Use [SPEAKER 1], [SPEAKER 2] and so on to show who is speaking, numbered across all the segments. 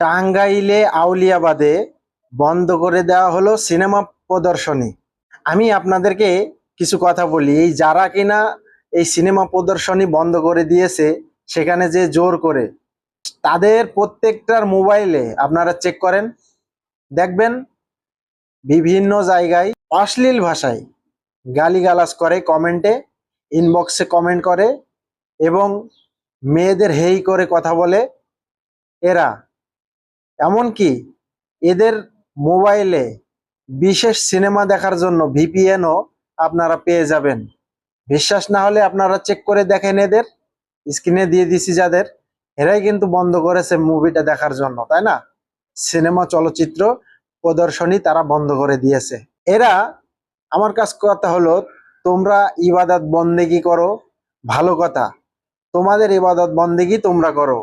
[SPEAKER 1] টাঙ্গাইলে আউলিয়াবাদে বন্ধ করে দেওয়া হলো সিনেমা প্রদর্শনী। আমি আপনাদেরকে কিছু কথা বলি, এই যারা কিনা এই সিনেমা প্রদর্শনী বন্ধ করে দিয়েছে, সেখানে যে জোর করে, তাদের প্রত্যেকটার মোবাইলে আপনারা চেক করেন, দেখবেন বিভিন্ন জায়গায় অশ্লীল ভাষায় গালিগালাজ করে কমেন্টে, ইনবক্সে কমেন্ট করে এবং মেয়েদের হেই করে কথা বলে, এরা এমনকি এদের মোবাইলে বিশেষ সিনেমা দেখার জন্য ভিপিএনও আপনারা পেয়ে যাবেন। বিশ্বাস না হলে আপনারা চেক করে দেখেন এদের। স্ক্রিনে দিয়ে দিছি যাদের। এরাই কিন্তু বন্ধ করেছে মুভিটা দেখার জন্য, তাই না? সিনেমা চলচ্চিত্র প্রদর্শনী তারা বন্ধ করে দিয়েছে। এরা আমার কাছ কথা হলো, তোমরা ইবাদত বন্দেগি করো, ভালো কথা। তোমাদের ইবাদত বন্দেগি তোমরা করো।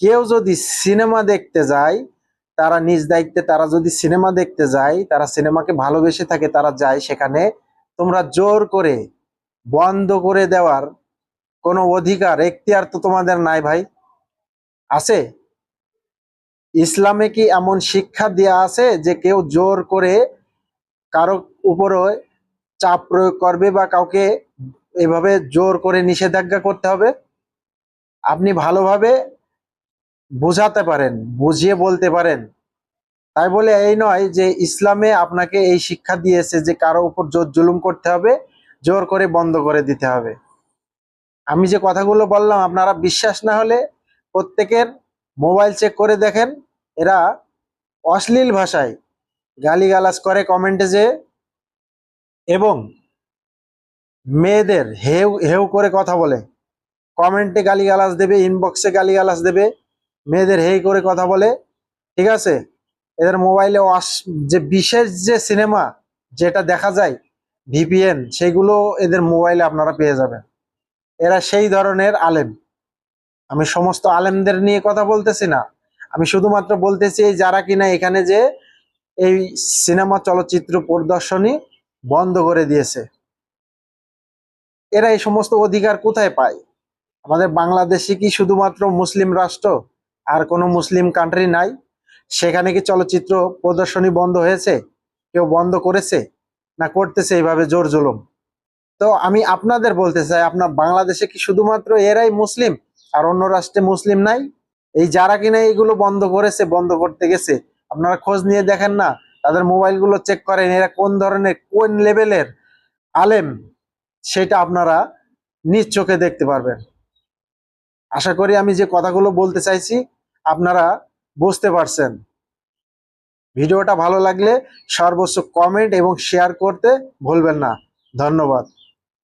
[SPEAKER 1] কেউ যদি সিনেমা দেখতে যায়, তারা নিজ দায়িত্বে তারা যদি সিনেমা দেখতে যায়, তারা সিনেমাকে ভালোবেসে থাকে, তারা যায় সেখানে, তোমরা জোর করে বন্ধ করে দেওয়ার কোনো অধিকার, এখতিয়ার তো তোমাদের নাই ভাই। আছে? ইসলামে কি এমন শিক্ষা দেয়া আছে যে কেউ জোর করে কারও উপরে চাপ প্রয়োগ করবে বা কাউকে এভাবে জোর করে নিষেধাজ্ঞা করতে হবে? আপনি ভালোভাবে বোঝাতে পারেন, বুঝিয়ে বলতে পারেন। তাই বলে এই নয় যে ইসলামে আপনাকে এই শিক্ষা দিয়েছে যে কারও উপর জোর জুলুম করতে হবে, জোর করে বন্ধ করে দিতে হবে। আমি যে কথাগুলো বললাম, আপনারা বিশ্বাস না হলে প্রত্যেকের মোবাইল চেক করে দেখেন, এরা অশ্লীল ভাষায় গালিগালাজ করে কমেন্টে যে, এবং মেয়েদের হেউ হেউ করে কথা বলে। কমেন্টে গালিগালাজ দেবে ইনবক্সে গালিগালাজ দেবে। মেয়েদের হেই করে কথা বলে, ঠিক আছে? এদের মোবাইলে যে বিশেষ যে সিনেমা যেটা দেখা যায়, ভিপিএন, সেগুলো এদের মোবাইলে আপনারা পেয়ে যাবেন। এরা সেই ধরনের আলেম। আমি সমস্ত আলেমদের নিয়ে কথা বলতেছি না। আমি শুধুমাত্র বলতেছি যারা কিনা এখানে যে এই সিনেমা চলচ্চিত্র প্রদর্শনী বন্ধ করে দিয়েছে। এরা এই সমস্ত অধিকার কোথায় পায়? আমাদের বাংলাদেশে কি শুধুমাত্র মুসলিম রাষ্ট্র? আর কোনো মুসলিম কান্ট্রি নাই, সেখানে কি চলচ্চিত্র প্রদর্শনী বন্ধ হয়েছে? কেউ বন্ধ করেছে? না করতেছে এইভাবে জোর জুলুম? তো আমি আপনাদের বলতে চাই, আপনার বাংলাদেশে কি শুধুমাত্র এরাই মুসলিম আর অন্য রাষ্ট্রে মুসলিম নাই? এই যারা কিনা এইগুলো বন্ধ করেছে, বন্ধ করতে গেছে, আপনারা খোঁজ নিয়ে দেখেন না, তাদের মোবাইলগুলো চেক করেন, এরা কোন ধরনের, কোন লেভেলের আলেম, সেটা আপনারা নিজ চোখে দেখতে পারবেন। আশা করি আমি যে কথাগুলো বলতে চাইছি আপনারা বুঝতে পারছেন। ভিডিওটা ভালো লাগলে সর্বোচ্চ কমেন্ট এবং শেয়ার করতে ভুলবেন না। ধন্যবাদ।